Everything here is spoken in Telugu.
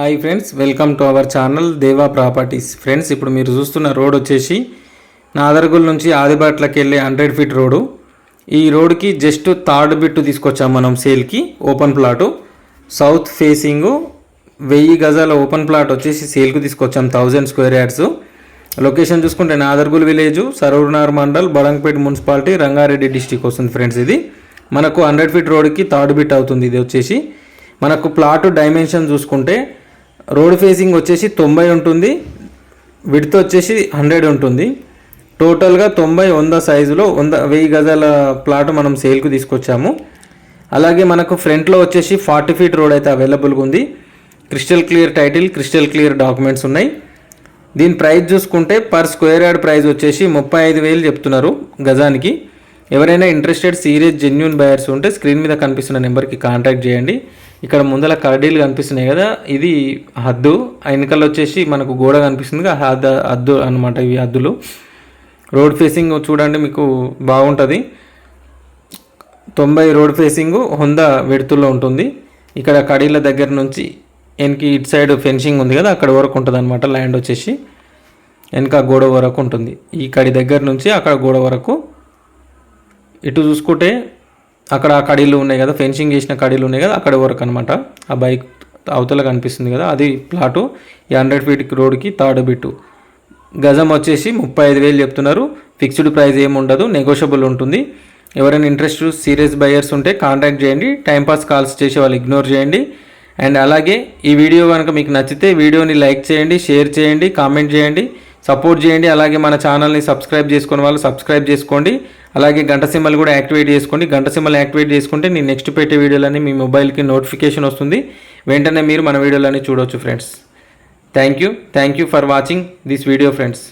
Hi friends welcome to our channel Deva properties. Friends ఇప్పుడు మీరు చూస్తున్న రోడ్ వచ్చేసి నాదర్గుల్ నుంచి ఆదిబాట్లకి వెళ్ళే హండ్రెడ్ ఫీట్ రోడ్డు. ఈ రోడ్కి జస్ట్ థర్డ్ బిట్టు తీసుకొచ్చాం మనం సేల్కి ఓపెన్ ప్లాటు. సౌత్ ఫేసింగ్ వెయ్యి గజాల ఓపెన్ ప్లాట్ వచ్చేసి సేల్కి తీసుకొచ్చాం థౌజండ్ స్క్వేర్ యార్డ్స్. లొకేషన్ చూసుకుంటే Nadargul village Saroornagar mandal Badangpet municipality Rangareddy district వస్తుంది ఫ్రెండ్స్ ఇది. మనకు హండ్రెడ్ ఫీట్ రోడ్కి థర్డ్ బిట్ అవుతుంది ఇది వచ్చేసి. మనకు ప్లాట్ డైమెన్షన్ చూసుకుంటే రోడ్ ఫేసింగ్ వచ్చేసి తొంభై ఉంటుంది విడత వచ్చేసి హండ్రెడ్ ఉంటుంది. టోటల్గా తొంభై వంద సైజులో వంద వెయ్యి గజాల ప్లాట్ మనం సేల్కు తీసుకొచ్చాము. అలాగే మనకు ఫ్రంట్లో వచ్చేసి ఫార్టీ ఫీట్ రోడ్ అయితే అవైలబుల్గా ఉంది. Crystal clear title crystal clear documents ఉన్నాయి. దీని ప్రైస్ చూసుకుంటే పర్ స్క్వేర్ యార్డ్ ప్రైస్ వచ్చేసి ముప్పై ఐదు వేలు చెప్తున్నారు గజానికి. ఎవరైనా ఇంట్రెస్టెడ్ సీరియస్ జెన్యున్ బయర్స్ ఉంటే స్క్రీన్ మీద కనిపిస్తున్న నెంబర్కి కాంటాక్ట్ చేయండి. ఇక్కడ ముందర కరడీలు కనిపిస్తున్నాయి కదా ఇది హద్దు. ఆ వెనకాల వచ్చేసి మనకు గోడ కనిపిస్తుంది హద్దు హద్దు అనమాట ఇవి హద్దులు. రోడ్ ఫేసింగ్ చూడండి మీకు బాగుంటుంది. తొంభై రోడ్ ఫేసింగ్ హొంద వెడుతుల్లో ఉంటుంది. ఇక్కడ కడీల దగ్గర నుంచి వెనక ఇటు సైడ్ ఫెన్సింగ్ ఉంది కదా అక్కడ వరకు ఉంటుంది అనమాట ల్యాండ్ వచ్చేసి. వెనక గోడ వరకు ఉంటుంది. ఈ కడి దగ్గర నుంచి అక్కడ గోడ వరకు. ఇటు చూసుకుంటే అక్కడ ఆ కడీలు ఉన్నాయి కదా ఫెన్సింగ్ చేసిన కడీలు ఉన్నాయి కదా అక్కడ వరకు అనమాట ఆ బైక్ అవతల కనిపిస్తుంది కదా అది ప్లాటు. ఈ హండ్రెడ్ ఫీట్ రోడ్కి థర్డ్ బిట్టు. గజం వచ్చేసి ముప్పై ఐదు వేలు చెప్తున్నారు. ఫిక్స్డ్ ప్రైస్ ఏమి ఉండదు నెగోషియబుల్ ఉంటుంది. ఎవరైనా ఇంట్రెస్ట్ సీరియస్ బయర్స్ ఉంటే కాంటాక్ట్ చేయండి. టైంపాస్ కాల్స్ చేసే వాళ్ళు ఇగ్నోర్ చేయండి. అండ్ అలాగే ఈ వీడియో కనుక మీకు నచ్చితే వీడియోని లైక్ చేయండి షేర్ చేయండి కామెంట్ చేయండి సపోర్ట్ చేయండి. అలాగే మన ఛానల్ని సబ్స్క్రైబ్ చేసుకున్న వాళ్ళు సబ్స్క్రైబ్ చేసుకోండి. అలాగే గంట సింబల్ కూడా యాక్టివేట్ చేసుకోండి. గంట సింబల్ యాక్టివేట్ చేసుకుంటే నేను నెక్స్ట్ పెట్టే వీడియోలన్నీ మీ మొబైల్కి నోటిఫికేషన్ వస్తుంది. వెంటనే మీరు మన వీడియోలన్నీ చూడవచ్చు friends thank you thank you for watching this video friends